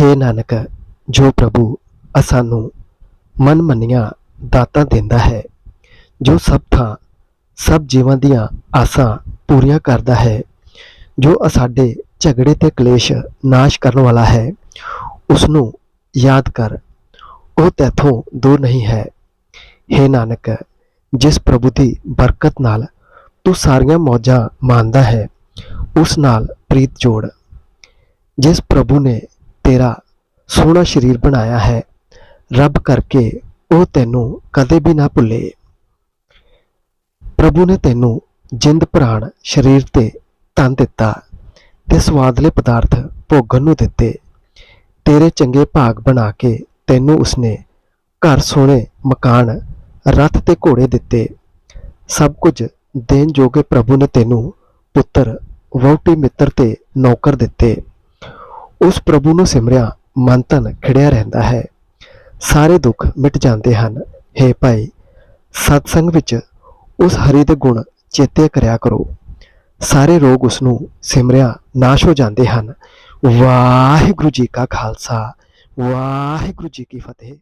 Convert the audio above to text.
ਹੇ ਨਾਨਕ, ਜੋ ਪ੍ਰਭੂ ਅਸਾਨੂੰ ਮਨ ਮੰਨੀਆਂ ਦਾਤਾਂ ਦਿੰਦਾ ਹੈ, ਜੋ ਸਭ ਥਾਂ, ਸਭ ਜੀਵਾਂ ਦੀਆਂ ਆਸਾਂ ਪੂਰੀਆਂ ਕਰਦਾ ਹੈ, ਜੋ ਸਾਡੇ ਝਗੜੇ ਤੇ ਕਲੇਸ਼ ਨਾਸ਼ ਕਰਨ ਵਾਲਾ ਹੈ ਉਸ ਨੂੰ ਯਾਦ ਕਰ, ਉਹ ਤੇਥੋਂ ਦੂਰ ਨਹੀਂ ਹੈ। ਹੇ ਨਾਨਕ, ਜਿਸ ਪ੍ਰਭੂ ਦੀ ਬਰਕਤ ਨਾਲ ਤੂੰ ਸਾਰੀਆਂ ਮੌਜਾਂ ਮਾਣਦਾ ਹੈ, ਉਸ ਨਾਲ ਪ੍ਰੀਤ ਜੋੜ। ਜਿਸ ਪ੍ਰਭੂ ਨੇ ਤੇਰਾ ਸੋਹਣਾ ਸਰੀਰ ਬਣਾਇਆ ਹੈ। ਰੱਬ ਕਰਕੇ ਉਹ ਤੈਨੂੰ ਕਦੇ ਵੀ ਨਾ ਭੁੱਲੇ। ਪ੍ਰਭੂ ਨੇ ਤੈਨੂੰ ਜਿੰਦ ਪ੍ਰਾਣ ਸਰੀਰ ਤੇ ਤਨ ਦਿੱਤਾ ਤੇ ਸਵਾਦਲੇ ਪਦਾਰਥ ਭੋਗਣ ਨੂੰ ਦਿੱਤੇ। ਤੇਰੇ ਚੰਗੇ ਭਾਗ ਬਣਾ ਕੇ ਤੈਨੂੰ ਉਸਨੇ ਘਰ ਸੋਹਣੇ ਮਕਾਨ, ਰੱਥ ਤੇ ਘੋੜੇ ਦਿੱਤੇ। ਸਭ ਕੁਝ ਦੇਣ ਜੋਗੇ ਪ੍ਰਭੂ ਨੇ ਤੈਨੂੰ ਪੁੱਤਰ, ਵਹੁਟੀ ਮਿੱਤਰ ਤੇ ਨੌਕਰ ਦਿੱਤੇ। ਉਸ ਪ੍ਰਭੂ ਨੂੰ ਸਿਮਰਿਆ, ਮਨ ਤਨ ਖਿੜਿਆ ਰਹਿੰਦਾ ਹੈ। ਸਾਰੇ ਦੁੱਖ ਮਿਟ ਜਾਂਦੇ ਹਨ। हे ਭਾਈ, ਸਤਸੰਗ ਵਿੱਚ ਉਸ ਹਰੀ ਦੇ ਗੁਣ ਚੇਤੇ ਕਰਿਆ ਕਰੋ। ਸਾਰੇ ਰੋਗ ਉਸ ਨੂੰ ਸਿਮਰਿਆ, ਨਾਸ਼ ਹੋ ਜਾਂਦੇ ਹਨ। ਵਾਹਿਗੁਰੂ ਜੀ ਕਾ ਖਾਲਸਾ, ਵਾਹਿਗੁਰੂ ਜੀ ਕੀ ਫਤਿਹ।